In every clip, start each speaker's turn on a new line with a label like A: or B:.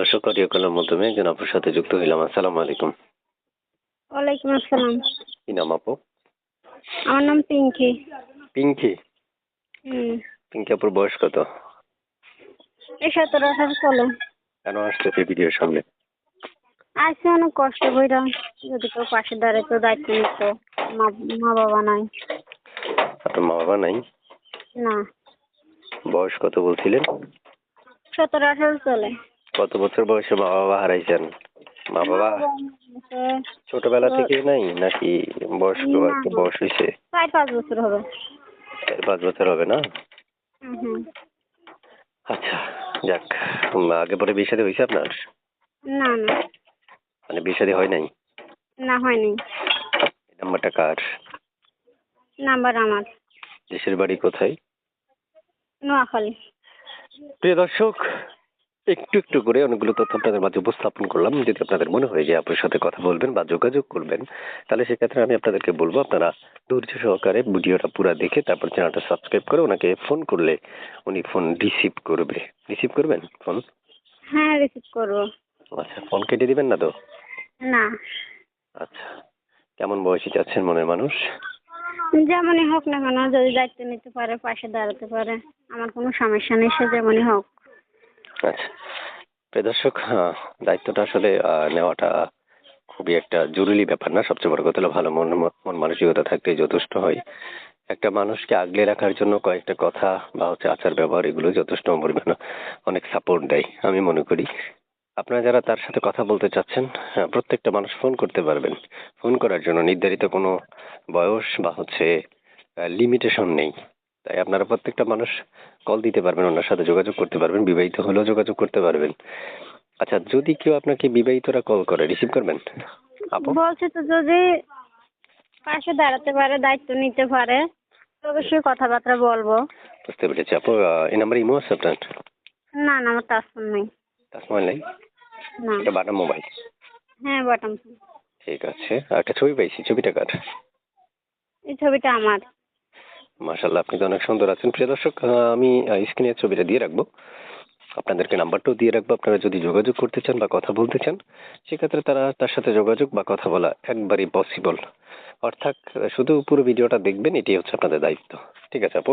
A: দর্শক অডিও কলের মাধ্যমে একজন আপুর সাথে যুক্ত হইলাম। আসসালামু আলাইকুম।
B: ওয়ালাইকুম আসসালাম।
A: কি নাম আপু?
B: আমার নাম পিঙ্কি।
A: পিঙ্কি?
B: হুম।
A: পিঙ্কি আপুর বয়স কত?
B: এই সতেরো আঠারো চলে।
A: কেন আসতেছে ভিডিওর সামনে?
B: আসছে অনেক কষ্ট কইরা যদি কেউ পাশে দাঁড়ায় তো দায়িত্ব নিত। মা মা বাবা নাই।
A: আপনার মা বাবা নাই?
B: না।
A: বয়স কত বলছিলেন?
B: সতেরো আঠারো চলে।
A: কত বছর বয়সে মা বাবা হারাইছেন? মা বাবা ছোটবেলা থেকে নাই নাকি বয়স্ক একটু বয়স হয়েছে
B: চার পাঁচ বছর হবে।
A: চার পাঁচ বছর হবে না? আচ্ছা যাক আগে পরে বিয়ে শাদী হয়েছে আপনার?
B: না না।
A: মানে বিয়ে শাদী হয় নাই?
B: না হয়নি
A: নাম্বারটা কার?
B: নাম্বার আমার।
A: দেশের বাড়ি কোথায়?
B: নোয়াখালী।
A: প্রিয় দর্শক একটু একটু করে অনেকগুলো তথ্য আপনাদের মাঝে উপস্থাপন করলাম। যদি আপনাদের মনে হয় যে আপনার সাথে কথা বলবেন বা যোগাযোগ করবেন তাহলে সেক্ষেত্রে আমি আপনাদেরকে বলব আপনারা ধৈর্য সহকারে ভিডিওটা পুরো দেখে তারপর চ্যানেলটা সাবস্ক্রাইব করে ওনাকে ফোন করলে উনি ফোন রিসিভ করবে। রিসিভ করবেন ফোন?
B: হ্যাঁ রিসিভ করব।
A: আচ্ছা ফোন কেটে দিবেন না তো?
B: না।
A: আচ্ছা কেমন বয়সী চাচ্ছেন মনের মানুষ?
B: যেমনই হোক না কেন যদি দায়িত্ব নিতে পারে পাশে দাঁড়াতে পারে আমার কোনো সমস্যা নেই সে যেমনই হোক।
A: আচ্ছা। প্রিয় দর্শক দায়িত্বটা আসলে নেওয়াটা খুবই একটা জরুরি ব্যাপার না। সবচেয়ে বড় কথা হলো ভালো মন মন মানসিকতা থাকতেই যথেষ্ট হয়। একটা মানুষকে আগলে রাখার জন্য কয়েকটা কথা বা হচ্ছে আচার ব্যবহার এগুলো যথেষ্ট পরিমাণে অনেক সাপোর্ট দেয় আমি মনে করি। আপনারা যারা তার সাথে কথা বলতে চাচ্ছেন হ্যাঁ, প্রত্যেকটা মানুষ ফোন করতে পারবেন। ফোন করার জন্য নির্ধারিত কোনো বয়স বা হচ্ছে লিমিটেশন নেই। তাই আপনারা প্রত্যেকটা মানুষ কল দিতে পারবেন ওনার সাথে যোগাযোগ করতে পারবেন বিবাহিত হলেও যোগাযোগ করতে পারবেন। আচ্ছা যদি কেউ আপনাকে বিবাহিতরা কল করে রিসিভ করবেন? আপু?
B: বলছে তো যদি পাশে দাঁড়াতে পারে দায়িত্ব নিতে পারে অবশ্যই কথাবার্তা বলব।
A: বুঝতে পেরেছি। আপু এই নাম্বার ইমো আছে আপনার?
B: না না আমার টাচফোন নেই।
A: তার মোবাইল নেই?
B: না।
A: এটা বাটা মোবাইল
B: হ্যাঁ বটম ফোন
A: ঠিক আছে। একটা ছবি পাইছি ছবিটা কার?
B: এই ছবিটা আমার।
A: মাশাল্লাহ আপনি তো অনেক সুন্দর আছেন। প্রিয় দর্শক আমি স্ক্রিনে ছবিটা দিয়ে রাখব। আপনাদেরকে নাম্বারটাও দিয়ে রাখব। আপনারা যদি যোগাযোগ করতে চান বা কথা বলতে চান সেক্ষেত্রে তারা তার সাথে যোগাযোগ বা কথা বলা একবারই পসিবল অর্থাৎ শুধু পুরো ভিডিওটা দেখবেন এটাই হচ্ছে আপনাদের দায়িত্ব। ঠিক আছে আপু?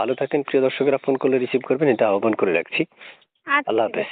A: ভালো থাকেন প্রিয় দর্শকেরা ফোন করলে রিসিভ করবেন এটা আহ্বান করে রাখছি।
B: আচ্ছা
A: আল্লাহ হাফেজ।